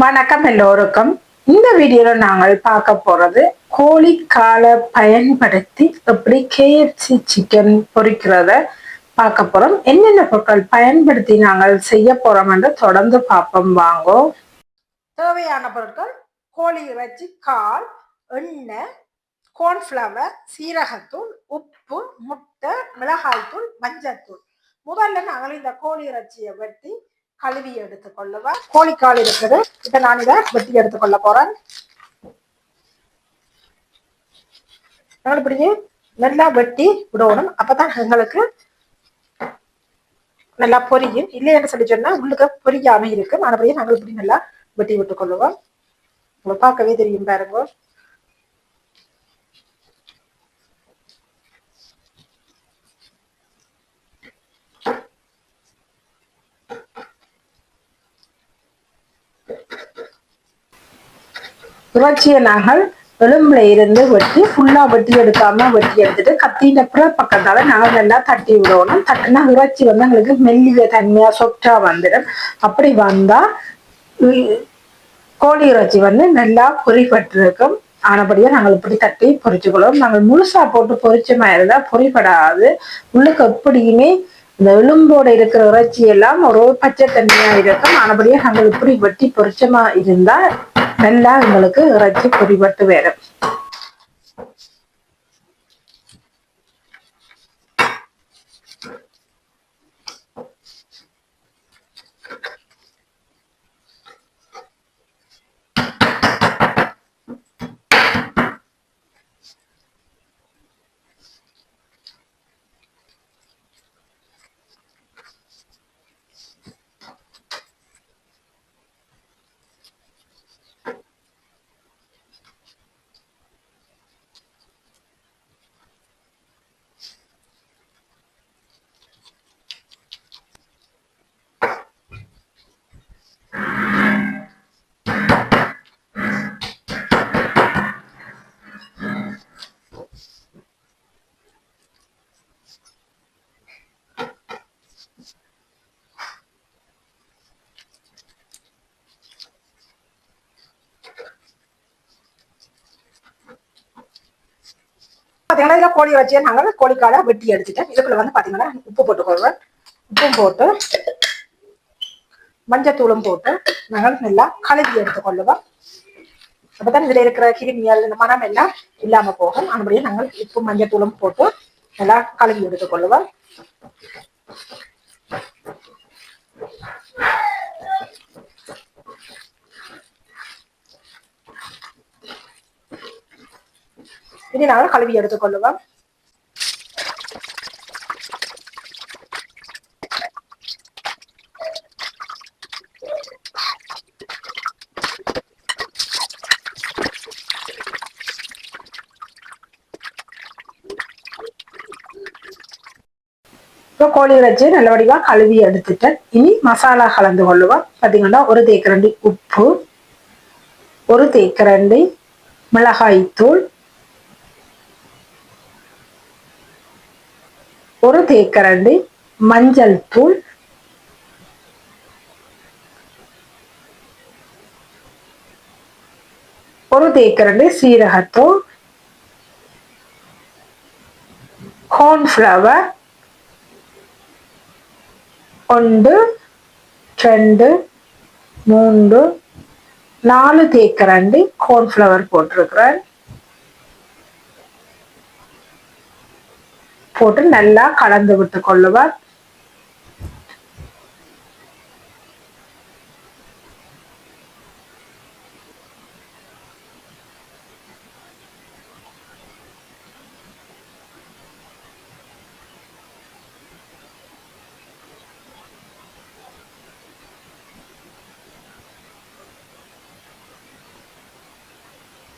வணக்கம் எல்லோருக்கும். இந்த வீடியோல நாங்கள் பார்க்க போறது கோழிக்காலை பயன்படுத்தி எப்படி கேஎஃப்சி சிக்கன் பொறிக்கிறத பார்க்க போறோம். என்னென்ன பொருட்கள் பயன்படுத்தி நாங்கள் செய்ய போறோம் என்று தொடர்ந்து பார்ப்போம். வாங்கோ. தேவையான பொருட்கள் கோழி இறைச்சி கால் எண்ணெய் கோன்ஃப்ளவர் சீரகத்தூள் உப்பு முட்டை மிளகாய் தூள் மஞ்சள் மஞ்சத்தூள். முதல்ல நாங்கள் இந்த கோழி இறைச்சியை வெட்டி கழுவி எடுத்துக்கொள்ளுவேன் கோழிக்கால் இருக்குது. இப்ப நான் இதை வெட்டி எடுத்துக்கொள்ள போறேன். நாங்கள் இப்படியே நல்லா வெட்டி விடணும். அப்பதான் எங்களுக்கு நல்லா பொரியும். இல்லைன்னு சொல்லி சொன்னா உள்ளுக்கு பொரியாம இருக்கு மறுபடியும் நாங்கள் இப்படி நல்லா வெட்டி விட்டுக் கொள்ளுவோம். உங்களுக்கு பார்க்கவே தெரியும் பாருங்க. இறைச்சியை நாங்கள் எலும்புல இருந்து வெட்டி ஃபுல்லா வெட்டி எடுக்காம வெட்டி எடுத்துட்டு கத்தின புற பக்கத்தால நாங்கள் நல்லா தட்டி விடணும். தட்டினா இறைச்சி வந்து எங்களுக்கு மெல்லிய தன்மையா சொட்டா வந்துடும். அப்படி வந்தா கோழி இறைச்சி வந்து நல்லா பொறிப்பட்டிருக்கும் ஆனபடியா நாங்கள் இப்படி தட்டி பொரிச்சுக்கொள்வோம் நாங்கள் முழுசா போட்டு பொரிச்ச மாதிரி இருந்தா பொறிப்படாது. உள்ளுக்கு எப்படியுமே இந்த எலும்போட இருக்கிற இறைச்சி எல்லாம் ஒரு பச்சை தன்மையா இருக்கும். ஆனபடியா நாங்கள் இப்படி வெட்டி பொரிச்சமா இருந்தா நல்லா உங்களுக்கு இறைச்சி பொடிபட்டு வரும் பார்த்தீங்கன்னா இதில் கோழி வச்சு நாங்கள் கோழிக்காலை வெட்டி எடுத்துட்டேன் இதுக்குள்ள வந்து பாத்தீங்கன்னா உப்பு போட்டுக்கொள்வேன் உப்பும் போட்டு மஞ்சத்தூளும் போட்டு நாங்கள் நல்லா கழுவி எடுத்துக்கொள்ளுவோம் அப்பதான் இதுல இருக்கிற கிருமியல் இந்த மனம் எல்லாம் இல்லாம போகும். அதுபடியே நாங்கள் உப்பு மஞ்சத்தூளும் போட்டு நல்லா கழுவி எடுத்துக்கொள்ளுவோம் இனி நாங்கள் கழுவி எடுத்துக்கொள்ளுவோம் இப்போ கோழி வச்சு நல்லபடியா கழுவி எடுத்துட்டேன் இனி மசாலா கலந்து கொள்ளுவோம். பார்த்தீங்கன்னா ஒரு தேக்கரண்டி உப்பு ஒரு தேக்கரண்டி மிளகாய்த்தூள் ஒரு தேக்கரண்டி மஞ்சள் தூள். ஒரு தேக்கரண்டி சீரகத்தூள். கார்ன்ஃப்ளவர் ஒன்று ரெண்டு மூன்று நாலு தேக்கரண்டி கார்ன்ஃப்ளவர் போட்டிருக்கிறேன். போட்டு நல்லா கலந்து விட்டு கொள்ளுவார்.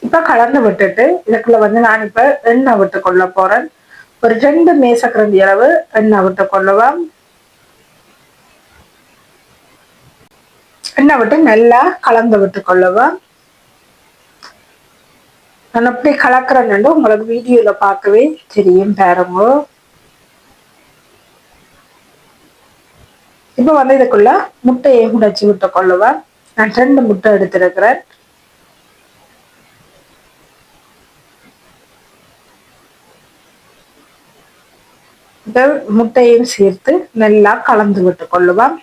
இப்ப கலந்து விட்டுட்டு இதுக்குள்ள வந்து நான் இப்ப எண்ணெய் விட்டு கொள்ள போறேன். ஒரு ரெண்டு மேசக்கரண்டி அளவு எண்ணெய் விட்டு கொள்ளுவோம். எண்ணெய் விட்டு நல்லா கலந்து விட்டு கொள்ளுவோம். நான் எப்படி கலக்குறேன்னு உங்களுக்கு வீடியோல பார்க்கவே தெரியும் பாருங்க. இப்ப வந்து இதுக்குள்ள முட்டையை உடைச்சு விட்டு கொள்ளுவேன் நான் ரெண்டு முட்டை எடுத்திருக்கிறேன். முட்டையும் சேர்த்து நல்லா கலந்து விட்டு கொள்ளுவோம்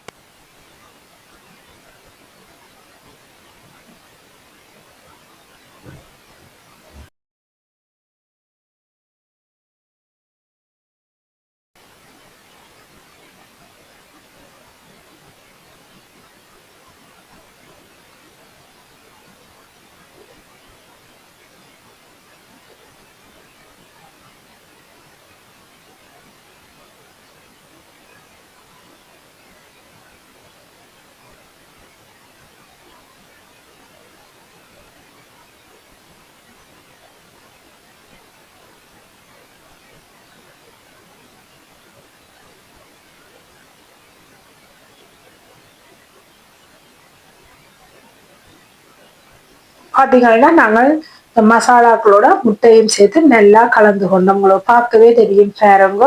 பார்த்தீங்கன்னா நாங்கள் இந்த மசாலாக்களோட முட்டையும் சேர்த்து நல்லா கலந்து கொண்டோம். உங்களுக்கு பார்க்கவே தெரியும். பாருங்க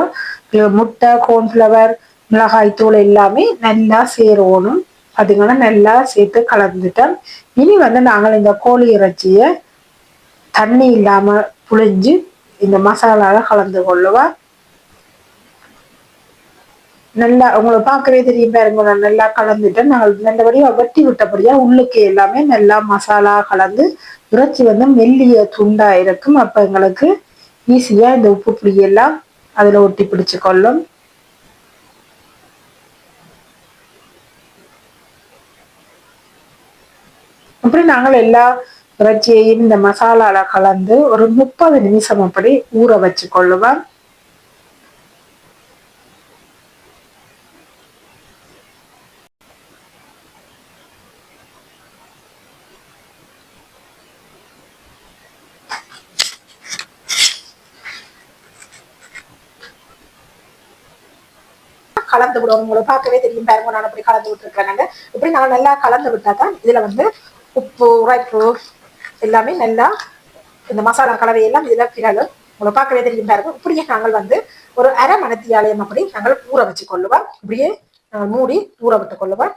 முட்டை கோன்ஃப்ளவர் மிளகாய் தூள் எல்லாமே நல்லா சேரணும் பார்த்தீங்கன்னா நல்லா சேர்த்து கலந்துட்டோம். இனி வந்து நாங்கள் இந்த கோழி இறைச்சியை தண்ணி இல்லாமல் புழிஞ்சு இந்த மசாலாவில் கலந்து கொள்ளுவோம். நல்லா உங்களை பார்க்கவே தெரியும் பாருங்க. நான் நல்லா கலந்துட்டு நாங்கள் நல்லபடியாக வெட்டி விட்டபடியா உள்ளுக்கு எல்லாமே நல்லா மசாலா கலந்து இறைச்சி வந்து மெல்லிய துண்டா இருக்கும். அப்ப எங்களுக்கு ஈஸியா இந்த உப்பு புளியெல்லாம் எல்லாம் அதுல ஒட்டி பிடிச்சு கொள்ளும் அப்படி நாங்கள் எல்லா இறைச்சியையும் இந்த மசாலால கலந்து ஒரு முப்பது நிமிஷம் அப்படி ஊற வச்சு கொள்ளுவோம் கலந்து விடுவோம் உங்களுக்கு பார்க்கவே தெரியும். பாருங்க நான் அப்படி கலந்து விட்டுருக்கேன் இப்படி நான் நல்லா கலந்து விட்டா தான் இதுல வந்து உப்பு உரைப்பு எல்லாமே நல்லா இந்த மசாலா கலவை எல்லாம் இதுல பிறகு உங்களை பார்க்கவே தெரியும். பாருங்க இப்படியே நாங்கள் வந்து ஒரு அரை மணத்தியாலயம் அப்படி நாங்கள் ஊற வச்சு கொள்ளுவோம். இப்படியே மூடி ஊற விட்டு கொள்ளுவோம்.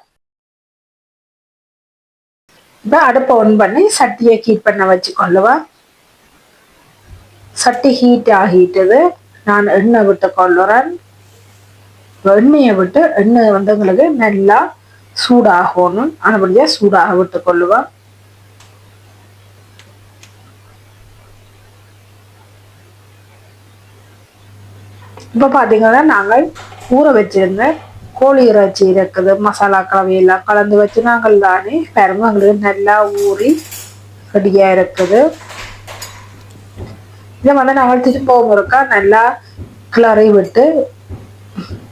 இப்போ அடுப்பை ஒன் பண்ணி சட்டியை ஹீட் பண்ண வச்சு கொள்ளுவேன் சட்டி ஹீட் ஆகிட்டது. நான் எண்ணெய் விட்டு கொள்ளுறேன். எண்ணெயை விட்டு எண்ணெய் வந்து எங்களுக்கு நல்லா சூடாகணும். அதுபடியாக சூடாக விட்டு கொள்ளுவோம். இப்போ பார்த்தீங்கன்னா நாங்கள் ஊற வச்சிருந்த கோழி இறைச்சி இருக்குது. மசாலா கலவையெல்லாம் கலந்து வச்சு நாங்கள் தானே பாருங்க எங்களுக்கு நல்லா ஊறி ரெடியாக இருக்குது. இதை வந்து நாங்கள் திரும்பவும் இருக்கா நல்லா கிளறி விட்டு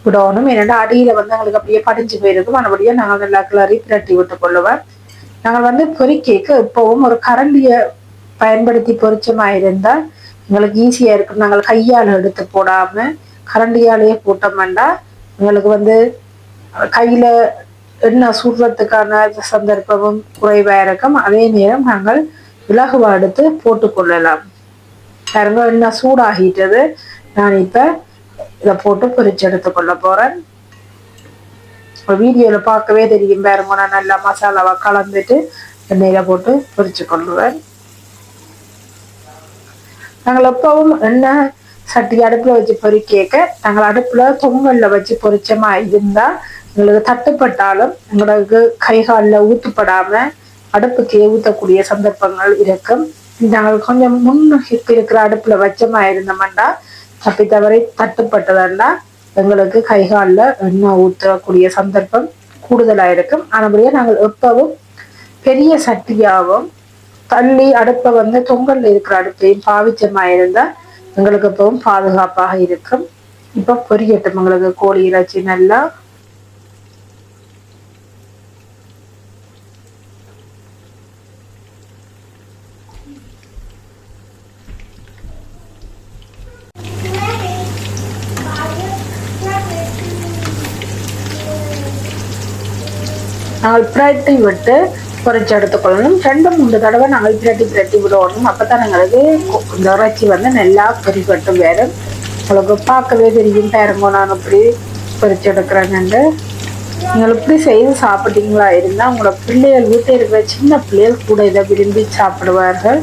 விடணும். ஏன்னா அடியில் வந்து எங்களுக்கு அப்படியே படிஞ்சு போயிருக்கும். மறுபடியும் நாங்கள் நல்லா கிளறி பிரட்டி விட்டு கொள்ளுவேன் நாங்கள் வந்து பொறிக்கைக்கு இப்போவும் ஒரு கரண்டியை பயன்படுத்தி பொறிச்சமா இருந்தால் எங்களுக்கு ஈஸியாக இருக்கும். நாங்கள் கையால் எடுத்து போடாமல் கரண்டியாலேயே போட்டோம்னா எங்களுக்கு வந்து கையில் எண்ணெய் சுடுறதுக்கான சந்தர்ப்பமும் குறைவாக இருக்கும். அதே நேரம் நாங்கள் விலகுவா எடுத்து போட்டுக்கொள்ளலாம் பாருங்க எண்ணெய் சூடாகிட்டது. நான் இப்போ இதை போட்டு பொரிச்சு எடுத்துக்கொள்ள போறேன். வீடியோல பார்க்கவே தெரியும் பாருங்க நான் நல்லா மசாலாவை கலந்துட்டு எண்ணெயில போட்டு பொரிச்சு கொள்ளுவேன். நாங்கள் எப்பவும் எண்ணெய் சட்டி அடுப்புல வச்சு பொறிக்கேக்க நாங்கள் அடுப்புல தொங்கல்ல வச்சு பொரிச்சமா இருந்தா எங்களுக்கு தட்டுப்பட்டாலும் எங்களுக்கு கை காலில் ஊத்துப்படாம அடுப்புக்கு ஊத்தக்கூடிய சந்தர்ப்பங்கள் இருக்கும். நாங்கள் கொஞ்சம் முன் இருக்கிற அடுப்புல வச்சமா இருந்தோம்னா தப்பித்தவரை தவறி தட்டுப்பட்டதுன்னா எங்களுக்கு கைகாலில் எண்ணெய் ஊற்றக்கூடிய சந்தர்ப்பம் கூடுதலாக இருக்கும் ஆனபடியா நாங்கள் எப்பவும் பெரிய சட்டியாகவும் தள்ளி அடுப்பை வந்து தொங்கல்ல இருக்கிற அடுப்பையும் பாவிச்சமா இருந்தால் எங்களுக்கு எப்பவும் பாதுகாப்பாக இருக்கும். இப்போ பொரியட்டும் எங்களுக்கு கோழி இறைச்சி நல்லா. நாங்கள் பிரட்டி விட்டு குறைச்சி எடுத்துக்கொள்ளணும் ரெண்டு மூன்று தடவை நாங்கள் பிரட்டி பிரட்டி விடணும். அப்போ தான் எங்களுக்கு இந்த இறைச்சி வந்து நல்லா பொறிப்பட்டு வேறு. உங்களுக்கு பார்க்கவே தெரியும் பேருங்கோ நான் இப்படி பொறிச்சு எடுக்கிறேங்கண்டு நீங்கள் இப்படி செய்து சாப்பிட்டீங்களா? இருந்தால் உங்களோட பிள்ளைகள் வீட்டில் இருக்கிற சின்ன பிள்ளைகள் கூட இதை விரும்பி சாப்பிடுவார்கள்.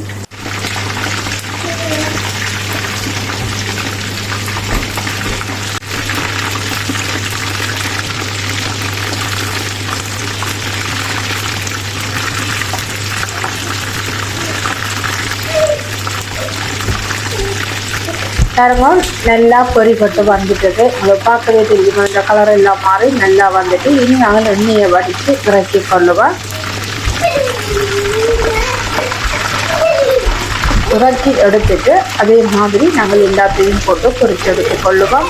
பாருங்க நல்லா பொறிப்பட்டு வந்துட்டது உங்களுக்கு பார்க்கவே தெரியும்? இந்த கலர் எல்லாம் மாறி நல்லா வந்துட்டு இனி நாங்கள் எண்ணெயை வடித்து இறக்கி கொள்ளுவோம். இறக்கி எடுத்துட்டு அதே மாதிரி நாங்கள் எல்லாத்தையும் போட்டு பொரிச்சு எடுத்துக் கொள்ளுவோம்.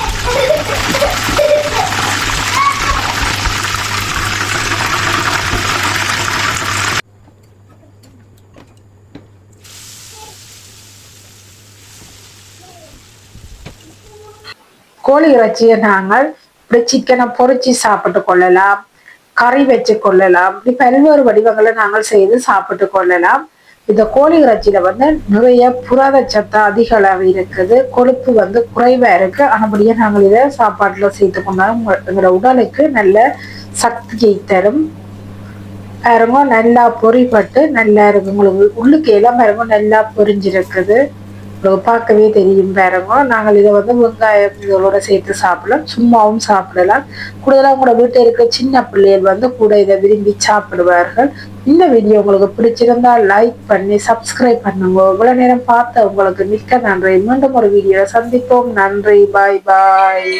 கோழி இறைச்சியை நாங்கள் இப்படி சிக்கனை பொறிச்சு சாப்பிட்டு கொள்ளலாம். கறி வச்சு கொள்ளலாம். இப்படி பல்வேறு வடிவங்களை நாங்கள் செய்து சாப்பிட்டு கொள்ளலாம். இந்த கோழி இறைச்சியில வந்து நிறைய புரத சத்து அதிக அளவு இருக்குது. கொழுப்பு வந்து குறைவா இருக்கு. ஆனபடியே நாங்கள் இதை சாப்பாட்டுல சேர்த்து கொண்டாலும் எங்களோட உடலுக்கு நல்ல சக்தியை தரும். பாருங்க நல்லா பொறிப்பட்டு நல்லா இருக்கு. உங்களுக்கு உள்ளுக்கு எல்லாம் பாருங்க நல்லா பொரிஞ்சிருக்குது. பார்க்கவே தெரியும் பாருங்க நாங்கள் இதை வந்து வெங்காயம் இதோட சேர்த்து சாப்பிடலாம். சும்மாவும் சாப்பிடலாம். கூடுதலாக கூட வீட்டில் இருக்க சின்ன பிள்ளைகள் வந்து கூட இதை விரும்பி சாப்பிடுவார்கள். இந்த வீடியோ உங்களுக்கு பிடிச்சிருந்தா லைக் பண்ணி சப்ஸ்கிரைப் பண்ணுங்க. இவ்வளவு நேரம் பார்த்த உங்களுக்கு மிக்க நன்றி. மீண்டும் ஒரு வீடியோவில் சந்திப்போம். நன்றி. பாய் பாய்